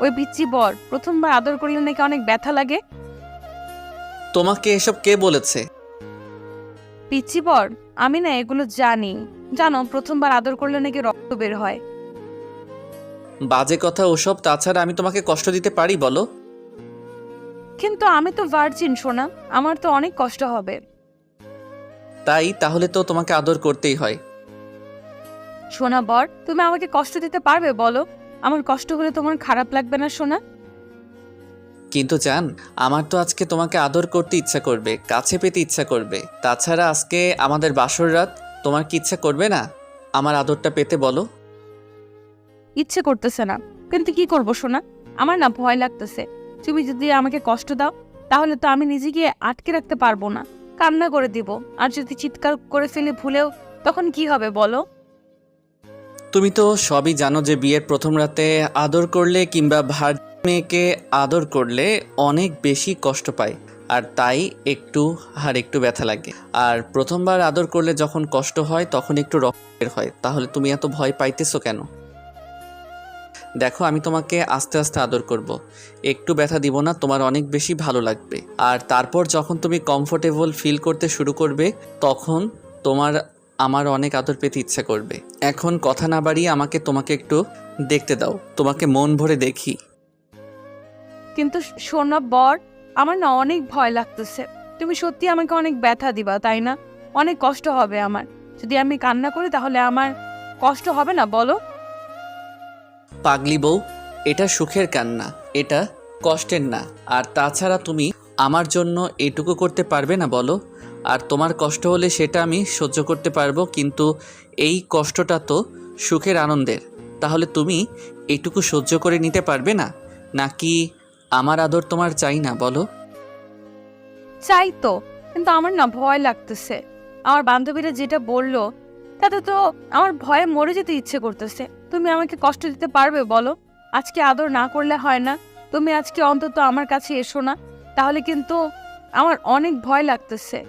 ওই পিচ্ছি বর প্রথমবার আদর করলে নাকি অনেক ব্যথা লাগে? তোমাকে এসব কে বলেছে? পিচ্ছি বর আমি না এগুলো জানি। জানো প্রথমবার আদর করলে নাকি রক্ত বের হয়। বাজে কথা ওসব তাছাড়া আমি তোমাকে কষ্ট দিতে পারি বলো। কিন্তু আমি তো ভার্জিন সোনা। আমার তো অনেক কষ্ট হবে। তাই তাহলে তো তোমাকে আদর করতেই হয়। সোনা বর তুমি আমাকে কষ্ট দিতে পারবে বলো। আমার কষ্ট হলে তোমার খারাপ লাগবে না সোনা? কিন্তু জান আমার তো আজকে তোমাকে আদর করতে ইচ্ছা করবে কাছে পেতে ইচ্ছা করবে। তাছাড়া আজকে আমাদের বাসর রাত তোমার কি ইচ্ছা করবে না? আমার আদরটা পেতে বলো। ইচ্ছে করতেছে না। কিন্তু কি করব সোনা? আমার না ভয় লাগতেছে। তুমি যদি আমাকে কষ্ট দাও তাহলে তো আমি নিজেকে আটকে রাখতে পারব না। কান্না করে দিব। আর যদি চিৎকার করে ফেলে ভুলেও তখন কি হবে বলো? তুমি তো সবই জানো যে বিয়ের প্রথম রাতে আদর করলে কিংবা ভার মেয়েকে আদর করলে অনেক বেশি কষ্ট পায়, আর তাই একটু আর একটু ব্যথা লাগে। আর প্রথমবার আদর করলে যখন কষ্ট হয়, তখন একটু রক্তের হয়। তাহলে তুমি এত ভয় পাইতেছো কেন? দেখো, আমি তোমাকে আস্তে আস্তে আদর করব। একটু ব্যথা দিব না, তোমার অনেক বেশি ভালো লাগবে। আর তারপর যখন তুমি কমফোর্টেবল ফিল করতে শুরু করবে, তখন তোমার আমার অনেক আদর পেতে ইচ্ছা করবে। এখন কথা না বাড়িয়ে আমাকে তোমাকে একটু দেখতে দাও। তোমাকে মন ভরে দেখি। কিন্তু সোনা বর আমার না অনেক ভয় লাগতেছে। তুমি সত্যি আমাকে অনেক ব্যথা দিবা তাই না? অনেক কষ্ট হবে আমার। যদি আমি কান্না করি তাহলে আমার কষ্ট হবে না বলো? পাগলি বউ এটা সুখের কান্না এটা কষ্টের না। আর তাছাড়া তুমি আমার জন্য এটুকু করতে পারবে না বলো? আর তোমার কষ্ট হলে সেটা আমি সহ্য করতে পারব, কিন্তু এই কষ্টটা তো সুখের আনন্দের। তাহলে তুমি এটুকু সহ্য করে নিতে পারবে না? নাকি আমার আদর তোমার চাই না, বলো? চাই তো, কিন্তু আমার না ভয় লাগতেছে। আমার বান্ধবীরা যেটা বলল, তাতে তো আমার ভয়ে মরে যেতে ইচ্ছে করতেছে। তুমি আমাকে কষ্ট দিতে পারবে, বলো? আজকে আদর না করলে হয় না। তুমি আজকে অন্তত আমার কাছে এসো না। তাহলে কিন্তু আমার অনেক ভয় লাগতেছে।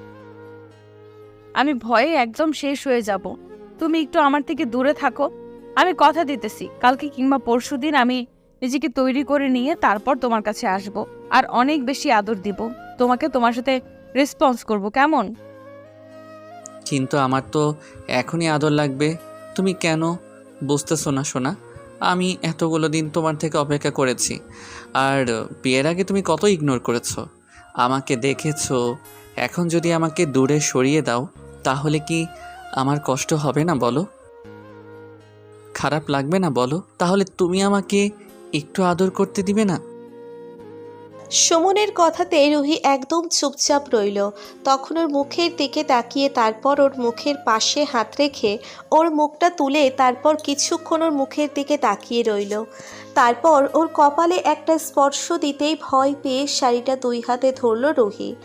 আমি ভয়ে একদম শেষ হয়ে যাব। তুমি একটু আমার থেকে দূরে থাকো। আমি কথা দিতেছি, কালকে কিংবা পরশু দিন আমি নিজেকে তৈরি করে নিয়ে তারপর তোমার কাছে আসব। আর অনেক বেশি আদর দিব। তোমাকে তোমার সাথে রেসপন্স করব, কেমন? কিন্তু আমার তো এখনই আদর লাগবে। তুমি কেন? বুঝতেছো না শোনা আমি এতগুলো দিন তোমার থেকে অপেক্ষা করেছি। আর বিয়ের আগে তুমি কত ইগনোর করেছ? আমাকে দেখেছ। এখন যদি আমাকে দূরে সরিয়ে দাও তাহলে কি আমার কষ্ট হবে না বলো? খারাপ লাগবে না বলো? তাহলে তুমি আমাকে একটু আদর করতে দিবে না? সুমনের কথাতে রুহি একদম চুপচাপ রইল। তখন ওর মুখের দিকে তাকিয়ে তারপর ওর মুখের পাশে হাত রেখে ওর মুখটা তুলে তারপর কিছুক্ষণ ওর মুখের দিকে তাকিয়ে রইল। তারপর ওর কপালে একটা স্পর্শ দিতেই ভয় পেয়ে শাড়িটা দুই হাতে ধরল রুহি।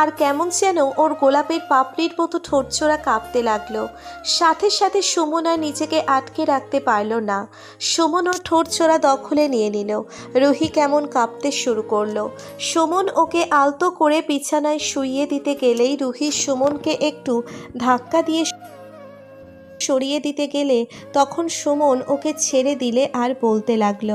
আর কেমন যেন ওর গোলাপের পাপড়ির মতো ঠোঁটচোরা কাঁপতে লাগল। সাথে সাথে সুমন আর নিজেকে আটকে রাখতে পারল না। সুমন ওর ঠোঁটচোরা দখলে নিয়ে নিল। রুহি কেমন কাঁপতে শুরু করল। সুমন ওকে আলতো করে বিছানায় শুইয়ে দিতে গেলেই রুহি সুমনকে একটু ধাক্কা দিয়ে সরিয়ে দিতে গেলে তখন সুমন ওকে ছেড়ে দিলে আর বলতে লাগল,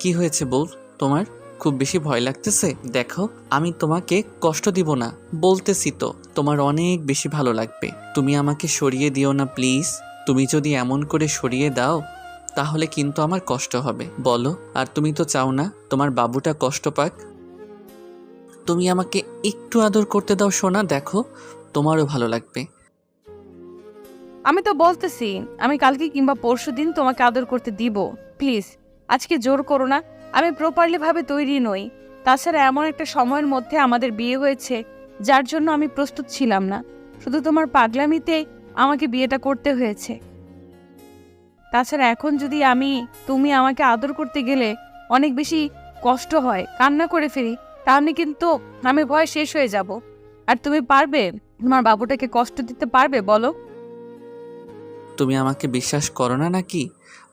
কি হয়েছে বল তোমার? খুব বেশি ভয় লাগতেছে? দেখো, আমি তোমাকে কষ্ট দিব না। বলতেছি তো, তোমার অনেক বেশি ভালো লাগবে। তুমি আমাকে সরিয়ে দিও না, প্লিজ। তুমি যদি এমন করে সরিয়ে দাও, তাহলে কিন্তু আমার কষ্ট হবে। বলো, আর তুমি তো চাও না, তোমার বাবুটা কষ্ট পাক। তুমি আমাকে একটু আদর করতে দাও, সোনা, দেখো, তোমারও ভালো লাগবে। আমি তো বলতেছি, আমি কালকে কিংবা পরশু দিন তোমাকে আদর করতে দিব। প্লিজ, আজকে জোর করো না আমি প্রপারলি ভাবে তৈরি নই। তাছাড়া এমন একটা সময়ের মধ্যে আমাদের বিয়ে হয়েছে, যার জন্য আমি প্রস্তুত ছিলাম না। শুধু তোমার পাগলামিতে আমাকে বিয়েটা করতে হয়েছে। তাছাড়া এখন যদি আমি, তুমি আমাকে আদর করতে গেলে অনেক বেশি কষ্ট হয়, কান্না করে ফেরি তাহলে কিন্তু আমি ভয় শেষ হয়ে যাব। আর তুমি পারবে? তোমার বাবুটাকে কষ্ট দিতে পারবে, বলো? তুমি আমাকে বিশ্বাস করো না নাকি?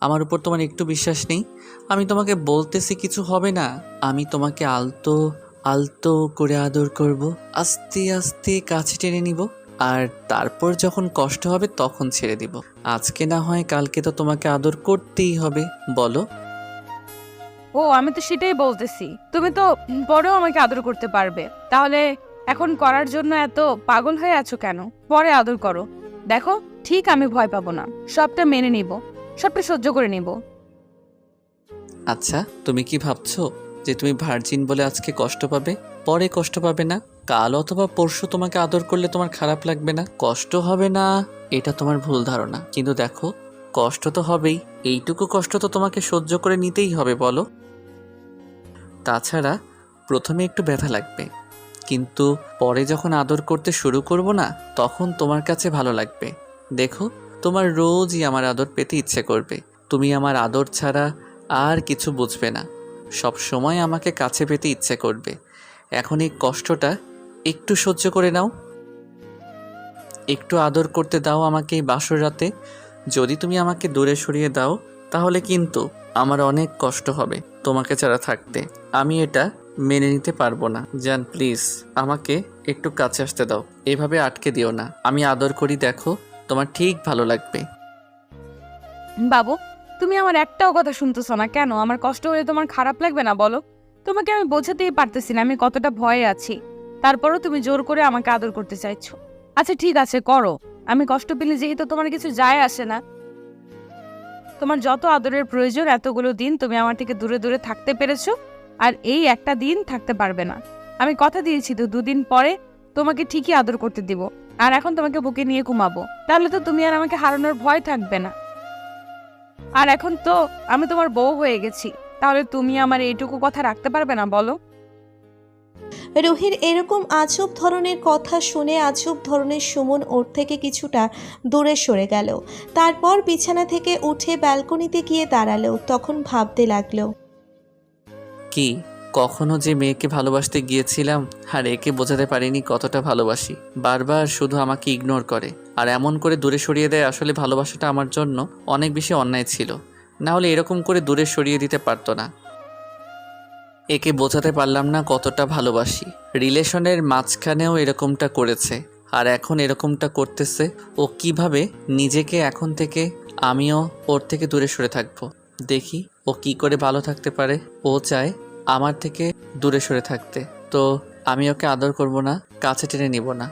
আমার উপর তোমার একটু বিশ্বাস নেই। আমি তোমাকে বলতেছি কিছু হবে না। আমি তোমাকে আলতো আলতো করে আদর করব। আস্তে আস্তে কাছে টেনে নিব। আর তারপর যখন কষ্ট হবে তখন ছেড়ে দিব। আজকে না হয় কালকে তো তোমাকে আদর করতেই হবে। বলো। ও, আমি তো সেটাই বলতেছি। তুমি তো পরেও আমাকে আদর করতে পারবে। তাহলে এখন করার জন্য এত পাগল হয়ে আছো কেন? পরে আদর করো। দেখো, ঠিক আমি ভয় পাবো না। সবটা মেনে নিব। সবটা সহ্য করে নিব। আচ্ছা তুমি কি ভাবছ যে তুমি ভার্জিন বলে আজকে কষ্ট পাবে? পরে কষ্ট পাবে না? কাল অথবা পরশু তোমাকে আদর করলে তোমার খারাপ লাগবে না? কষ্ট হবে না, এটা তোমার ভুল ধারণা। কিন্তু দেখো, কষ্ট তো হবেই। এইটুকু কষ্ট তো তোমাকে সহ্য করে নিতেই হবে, বলো। তাছাড়া, প্রথমে একটু ব্যথা লাগবে। কিন্তু পরে যখন আদর করতে শুরু করব না, তখন তোমার কাছে ভালো লাগবে। দেখো তোমার রোজই আমার আদর পেতে ইচ্ছে করবে। তুমি আমার আদর ছাড়া আর কিছু বুঝবে না। সব সময় আমাকে কাছে পেতে ইচ্ছে করবে। এখন এই কষ্টটা একটু সহ্য করে নাও। একটু আদর করতে দাও আমাকে এই বাসর রাতে। যদি তুমি আমাকে দূরে সরিয়ে দাও, তাহলে কিন্তু আমার অনেক কষ্ট হবে তোমাকে ছাড়া থাকতে। আমি এটা মেনে নিতে পারব না। জান, প্লিজ, আমাকে একটু কাছে আসতে দাও। এভাবে আটকে দিও না। আমি আদর করি, দেখো। তোমার ঠিক ভালো লাগবে। বাবু, তুমি আমার একটাও কথা শুনতেছো না, কেন? আমার কষ্ট হলে তোমার খারাপ লাগবে না, বলো? তোমাকে আমি বোঝাতেই পারতেছি না, আমি কতটা ভয়ে আছি। তারপরও তুমি জোর করে আমাকে আদর করতে চাইছো। আচ্ছা ঠিক আছে, করো। আমি কষ্ট পেলে যেহেতু তোমার কিছু যায় আসে না। তোমার যত আদরের প্রয়োজন, এতগুলো দিন তুমি আমার থেকে দূরে দূরে থাকতে পেরেছ, আর এই একটা দিন থাকতে পারবে না। আমি কথা দিয়েছি তো দুদিন পরে তোমাকে ঠিকই আদর করতে দিব। আর এখন তোমাকে বুকে নিয়ে ঘুমাবো। তাহলে তো তুমি আর আমাকে হারানোর ভয় থাকবে না। আর এখন তো আমি তোমার বউ হয়ে গেছি। তাহলে তুমি আমার এইটুকু কথা রাখতে পারবে না বলো? রুহির এরকম আজব ধরনের কথা শুনে আজব ধরনের সুমন ওর থেকে কিছুটা দূরে সরে গেল। তারপর বিছানা থেকে উঠে ব্যালকনিতে গিয়ে দাঁড়াল তখন ভাবতে লাগল। কি? কখনো যে মেয়েকে ভালোবাসতে গিয়েছিলাম আর একে বোঝাতে পারিনি কতটা ভালোবাসি। বারবার শুধু আমাকে ইগনোর করে। আর এমন করে দূরে সরিয়ে দেয় আসলে ভালোবাসাটা আমার জন্য অনেক বেশি অন্যায় ছিল। না হলে এরকম করে দূরে সরিয়ে দিতে পারতো না। একে বোঝাতে পারলাম না কতটা ভালোবাসি। রিলেশনের মাঝখানেও এরকমটা করেছে। আর এখন এরকমটা করতেছে, ও কীভাবে নিজেকে এখন থেকে আমিও ওর থেকে দূরে সরে থাকব। দেখি ও কি করে ভালো থাকতে পারে। ও চায় আমার থেকে দূরে সরে থাকতে। তো আমি ওকে আদর করব না, কাছে টেনে নিব না।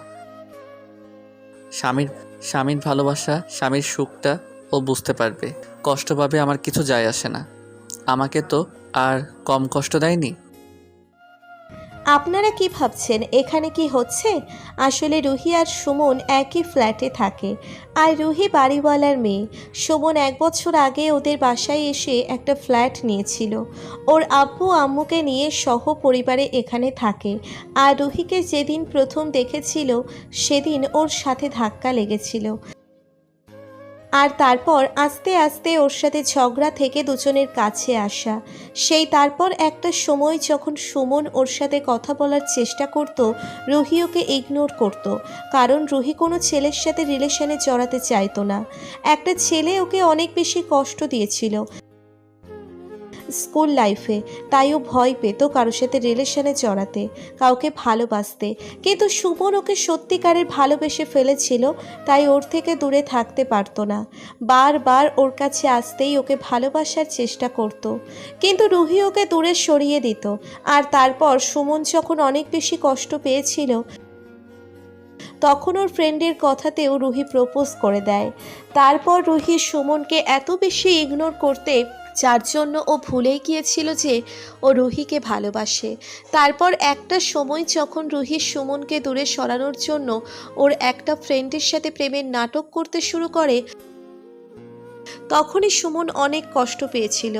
স্বামীর স্বামীর ভালোবাসা, স্বামীর সুখটা ও বুঝতে পারবে। কষ্ট পাবে আমার কিছু যায় আসে না। আমাকে তো আর কম কষ্ট দেয়নি? আপনারা কি ভাবছেন? এখানে কি হচ্ছে? আসলে রুহি আর সুমন একই ফ্ল্যাটে থাকে। আর রুহি বাড়িওয়ালার মেয়ে। সুমন এক বছর আগে ওদের বাসায় এসে একটা ফ্ল্যাট নিয়েছিল। ওর আব্বু আম্মুকে নিয়ে সহ পরিবারে এখানে থাকে। আর রুহিকে যেদিন প্রথম দেখেছিল, সেদিন ওর সাথে ধাক্কা লেগেছিল। আর তারপর আস্তে আস্তে ওর সাথে ঝগড়া থেকে দুজনের কাছে আসা। সেই তারপর একটা সময় যখন সুমন ওর সাথে কথা বলার চেষ্টা করত, রুহি ওকে ইগনোর করত, কারণ রুহি কোনো ছেলের সাথে রিলেশনে চড়াতে চাইতো না। একটা ছেলে ওকে অনেক বেশি কষ্ট দিয়েছিল। স্কুল লাইফে তাই ও ভয় পেত কারোর সাথে রিলেশনে জড়াতে কাউকে ভালোবাসতে। কিন্তু সুমন ওকে সত্যিকারের ভালোবেসে ফেলেছিল, তাই ওর থেকে দূরে থাকতে পারতো না। বারবার ওর কাছে আসতেই ওকে ভালোবাসার চেষ্টা করত। কিন্তু রুহি ওকে দূরে সরিয়ে দিত। আর তারপর সুমন যখন অনেক বেশি কষ্ট পেয়েছিল, তখন ওর ফ্রেন্ডের কথাতেও রুহি প্রপোজ করে দেয়। তারপর রুহি সুমনকে এত বেশি ইগনোর করতে যার জন্য ও ভুলেই গিয়েছিল যে ও রুহিকে ভালোবাসে। তারপর একটা সময় যখন রুহি সুমনকে দূরে সরানোর জন্য ওর একটা ফ্রেন্ডের সাথে প্রেমের নাটক করতে শুরু করে তখনই সুমন অনেক কষ্ট পেয়েছিল।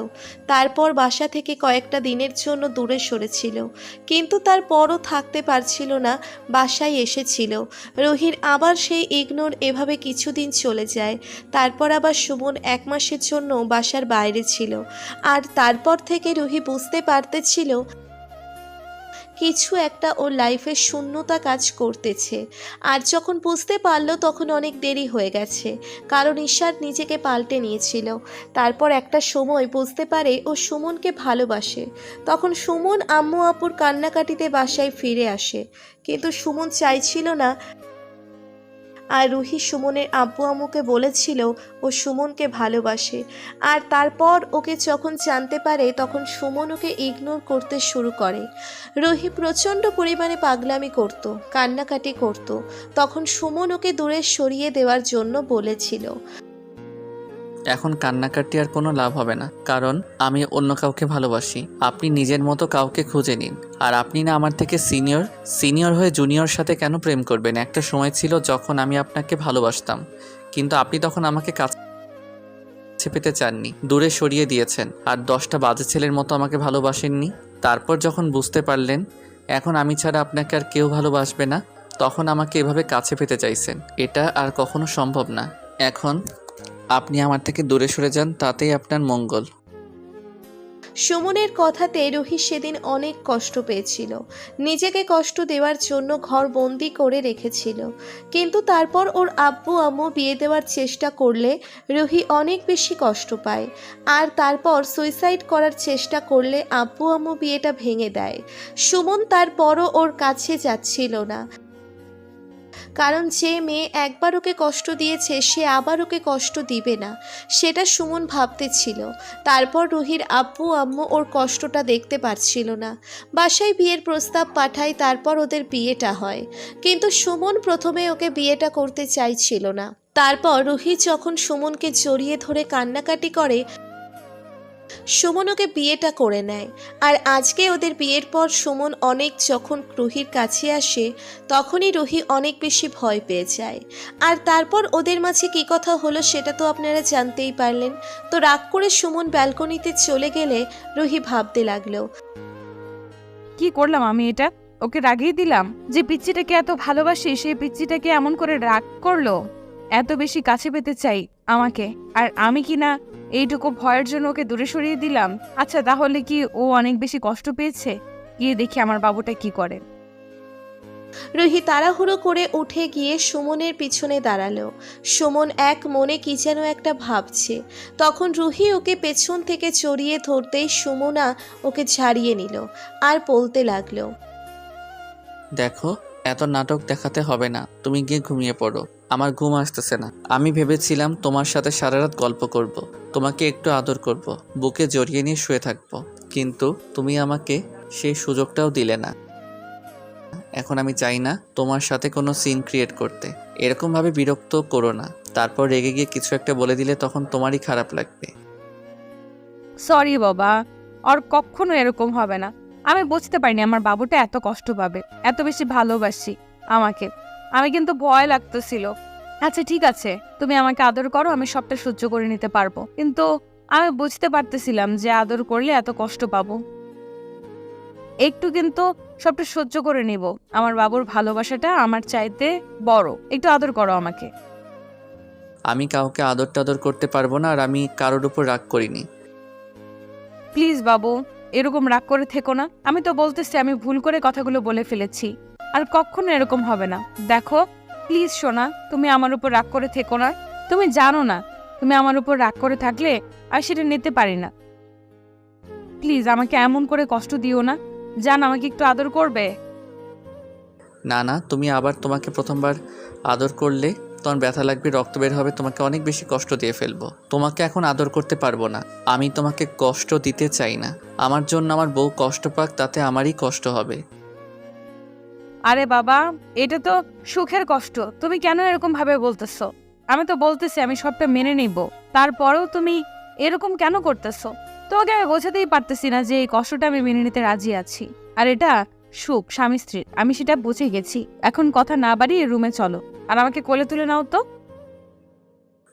তারপর বাসা থেকে কয়েকটা দিনের জন্য দূরে সরেছিল। কিন্তু তারপরও থাকতে পারছিল না, বাসায় এসেছিল। রোহির আবার সেই ইগনোর এভাবে কিছুদিন চলে যায়। তারপর আবার সুমন এক মাসের জন্য বাসার বাইরে ছিল। আর তারপর থেকে রুহি বুঝতে পারতেছিল কিছু একটা ওর লাইফে শূন্যতা কাজ করতেছে। আর যখন বুঝতে পারল তখন অনেক দেরি হয়ে গেছে, কারণ ঈশাদ নিজেকে পাল্টে নিয়েছিল। তারপর একটা সময় বুঝতে পারে ও সুমনকে ভালোবাসে। তখন সুমন আম্মু আপুর কান্নাকাটিতে বাসায় ফিরে আসে। কিন্তু সুমন চাইছিল না আর রুহি সুমনের আব্বু আমুকে বলেছিল ও সুমনকে ভালোবাসে। আর তারপর ওকে যখন জানতে পারে, তখন সুমন ওকে ইগনোর করতে শুরু করে। রুহি প্রচণ্ড পরিমাণে পাগলামি করত, কান্নাকাটি করত। তখন সুমন ওকে দূরে সরিয়ে দেওয়ার জন্য বলেছিল। এখন কান্নাকাটি আর কোনো লাভ হবে না। কারণ, আমি অন্য কাউকে ভালোবাসি। আপনি নিজের মতো কাউকে খুঁজে নিন। আর আপনি না আমার থেকে সিনিয়র সিনিয়র হয়ে জুনিয়র সাথে কেন প্রেম করবেন? একটা সময় ছিল যখন আমি আপনাকে ভালোবাসতাম। কিন্তু আপনি তখন আমাকে কাছে পেতে চাননি। দূরে সরিয়ে দিয়েছেন। আর দশটা বাজে ছেলের মতো আমাকে ভালোবাসেননি। তারপর যখন বুঝতে পারলেন, এখন আমি ছাড়া আপনাকে আর কেউ ভালোবাসবে না, তখন আমাকে এভাবে কাছে পেতে চাইছেন। এটা আর কখনো সম্ভব না। এখন আপনি আমার থেকে দূরে সরে যান, তাতেই আপনার মঙ্গল। সুমনের কথাতে রুহি সেদিন অনেক কষ্ট পেয়েছিল। নিজেকে কষ্ট দেওয়ার জন্য ঘর বন্দি করে রেখেছিল। কিন্তু তারপর ওর আব্বু আম্মু বিয়ে দেওয়ার চেষ্টা করলে রুহি অনেক বেশি কষ্ট পায়। আর তারপর সুইসাইড করার চেষ্টা করলে আব্বু আম্মু বিয়েটা ভেঙে দেয়। সুমন তারপরও ওর কাছে যাচ্ছিল না। কারণ যে মেয়ে একবার ওকে কষ্ট দিয়েছে, সে আবার ওকে কষ্ট দিবে না। সেটা সুমন ভাবতে ছিল তারপর রুহির আব্বু, আম্মু ওর কষ্টটা দেখতে পারছিল না। বাসায় বিয়ের প্রস্তাব পাঠায়, তারপর ওদের বিয়েটা হয়। কিন্তু সুমন প্রথমে ওকে বিয়েটা করতে চাইছিল না। তারপর রুহি যখন সুমনকে জড়িয়ে ধরে কান্নাকাটি করে সুমন ওকে বিয়েটা করে নেয়। আর আজকে ওদের বিয়ের পর সুমন অনেক যখন রুহির কাছে আসে, তখনই রুহি অনেক বেশি ভয় পেয়ে যায়। আর তারপর ওদের মাঝে কী কথা হলো সেটা তো আপনারা জানতেই পারলেন। তো রাগ করে সুমন ব্যালকনিতে চলে গেলে রুহি ভাবতে লাগল, কি করলাম আমি এটা? ওকে রাগিয়ে দিলাম? যে পিচ্চিটাকে এত ভালোবাসি সেই পিচ্চিটাকে এমন করে রাগ করল? এত বেশি কাছে পেতে চাই আমাকে? আর আমি কি না এইটুকু ভয়ের জন্য ওকে দূরে সরিয়ে দিলাম। আচ্ছা তাহলে কি ও অনেক বেশি কষ্ট পেয়েছে? গিয়ে দেখি আমার বাবুটা কি করে। রুহি তাড়াহুড়ো করে উঠে গিয়ে সুমনের পিছনে দাঁড়াল। সুমন এক মনে কি যেন একটা ভাবছে। তখন রুহি ওকে পেছন থেকে চড়িয়ে ধরতেই সুমনা ওকে ছাড়িয়ে নিল আর বলতে লাগল দেখো এত নাটক দেখাতে হবে না, তুমি গিয়ে ঘুমিয়ে পড়ো। আমার ঘুম আসতেছে না। আমি ভেবেছিলাম তোমার সাথে সারা রাত গল্প করব। তোমাকে একটু আদর করব। বুকে জড়িয়ে নিয়ে শুয়ে থাকব। কিন্তু তুমি আমাকে সেই সুযোগটাও দিলে না। এখন আমি চাই না তোমার সাথে কোনো সিন ক্রিয়েট করতে। এরকমভাবে বিরক্ত করো না। তারপর রেগে গিয়ে কিছু একটা বলে দিলে তখন তোমারই খারাপ লাগবে। সরি বাবা, আর কখনো এরকম হবে না। আমি বুঝতে পারিনি আমার বাবুটা এত কষ্ট পাবে এত বেশি ভালোবাসি আমাকে। আমি কিন্তু ভয় লাগতেছিল। আচ্ছা ঠিক আছে তুমি আমাকে আদর করো আমি সবটা সহ্য করে নিতে পারব। কিন্তু আমি বুঝতে পারতেছিলাম যে আদর করলে এত কষ্ট পাবো। একটু কিন্তু সবটা সহ্য করে নিব। আমার বাবুর ভালোবাসাটা আমার চাইতে বড়। একটু আদর করো আমাকে। আমি কাউকে আদর টাদর করতে পারব না আর আমি কারোর উপর রাগ করিনি। প্লিজ বাবু এরকম রাগ করে থেকো না। আমি তো বলতেছি, আমি ভুল করে কথাগুলো বলে ফেলেছি। আর কখনো এরকম হবে না। দেখো প্লিজ সোনা, তুমি আমার উপর রাগ করে থেকো না। তুমি জানো না, তুমি আমার উপর রাগ করে থাকলে আর সেটা নিতে পারি না। প্লিজ আমাকে এমন করে কষ্ট দিও না। জান, আমাকে একটু আদর করবে? না না, তুমি আবার তোমাকে প্রথমবার আদর করলে তখন ব্যথা লাগবে, রক্ত বের হবে, তোমাকে অনেক বেশি কষ্ট দিয়ে ফেলব। তোমাকে এখন আদর করতে পারব না। আমি তোমাকে কষ্ট দিতে চাই না। আমার জন্য আমার বউ কষ্ট পাক, তাতে আমারই কষ্ট হবে। আরে বাবা, এটা তো সুখের কষ্ট। তুমি কেন এরকম ভাবে বলতেছো? আমি তো বলতেছি, আমি সবটা মেনে নিব। তারপরেও তুমি এরকম কেন করতেছো? তোমাকে আমি বোঝাতেই পারতেছি না যে এই কষ্টটা আমি মেনে নিতে রাজি আছি। আর এটা সুখ স্বামী স্ত্রীর আমি সেটা বুঝে গেছি। এখন কথা না বাড়িয়ে রুমে চলো। আর আমাকে কোলে তুলে নাও তো।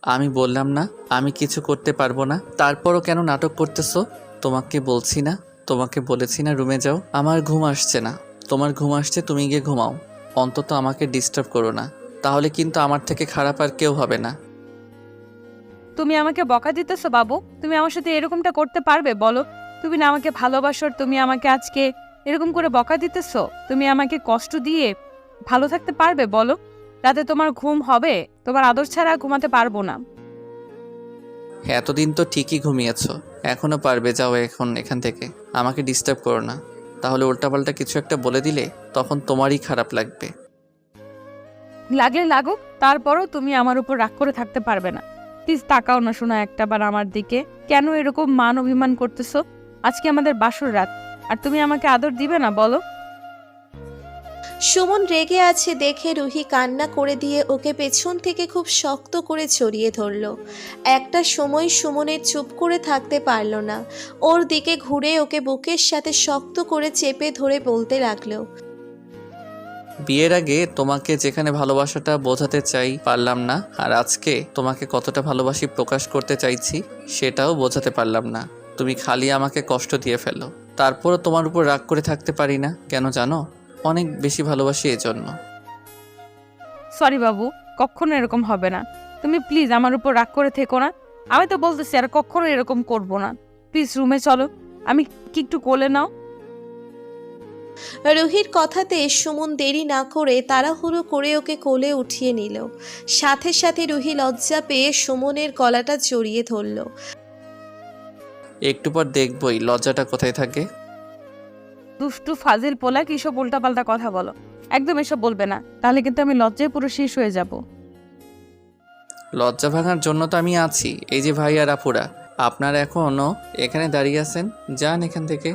আমি বললাম না আমি কিছু করতে পারব না। তারপরও কেন নাটক করতেছো? তোমাকে বলছি না তোমাকে বলেছি না রুমে যাও। আমার ঘুম আসছে না। তোমার ঘুম আসছে তুমি গিয়ে ঘুমাও। অন্তত আমাকে ডিস্টার্ব করো না। তাহলে কিন্তু আমার থেকে খারাপ আর কেউ হবে না। তুমি আমাকে বকা দিতেছো বাবু। তুমি আমার সাথে এরকমটা করতে পারবে বলো। তুমি না আমাকে ভালোবাসো তুমি আমাকে আজকে এরকম করে বকা দিতেছো তুমি আমাকে কষ্ট দিয়ে ভালো থাকতে পারবে বলো? রাতে তোমার ঘুম হবে তোমার আদর ছাড়া ঘুমাতে পারব না। এতদিন তো ঠিকই ঘুমিয়েছো এখনও পারবে যাও এখন এখান থেকে আমাকে ডিস্টার্ব করো না। তাহলে উল্টাপাল্টা কিছু একটা বলে দিলে তখন তোমারই খারাপ লাগবে। লাগলে লাগুক তারপরও তুমি আমার উপর রাগ করে থাকতে পারবে না। প্লিজ তাকাও না শোনা একটাবার আমার দিকে কেন এরকম মান অভিমান করতেছো? আজকে আমাদের বাসর রাত। আর তুমি আমাকে আদর দিবে না বলো। সুমন রেগে আছে দেখে রুহি কান্না করে দিয়ে ওকে পেছন থেকে খুব শক্ত করে জড়িয়ে ধরল। একটা সময় সুমনের চুপ করে থাকতে পারল না। ওর দিকে ঘুরে ওকে বুকের সাথে শক্ত করে চেপে ধরে বলতে লাগল বিয়ের আগে তোমাকে যেখানে ভালোবাসাটা বোঝাতে চাই পারলাম না আর আজকে তোমাকে কতটা ভালোবাসি প্রকাশ করতে চাইছি সেটাও বোঝাতে পারলাম না। তুমি খালি আমাকে কষ্ট দিয়ে ফেলো। তারপরও তোমার উপর রাগ করে থাকতে পারি না কেন জানো? অনেক বেশি ভালোবাসি এজন্য। সরি বাবু কখনো এরকম হবে না। তুমি প্লিজ আমার উপর রাগ করে থেকো না। আমি তো বলতেছি আর কখনো এরকম করব না। প্লিজ রুমে চলো। আমি কি একটু কোলে নাও। রুহির কথাতে সুমন দেরি না করে তাড়াহুড়ো করে ওকে কোলে উঠিয়ে নিল। সাথে সাথে রুহি লজ্জা পেয়ে সুমনের গলাটা জড়িয়ে ধরল। একটু পর দেখবই লজ্জাটা কোথায় থাকে? দুষ্টু ফাজিল পোলা কি সব উল্টাপাল্টা কথা বলো। একদম এসব বলবে না। তাহলে কিন্তু আমি লজ্জায় পুরো শেষ হয়ে যাব। লজ্জা ভাঙার জন্য তো আমি আছি। এই যে ভাই আর আপুরা আপনারা এখনও এখানে দাঁড়িয়ে আছেন? যান এখান থেকে।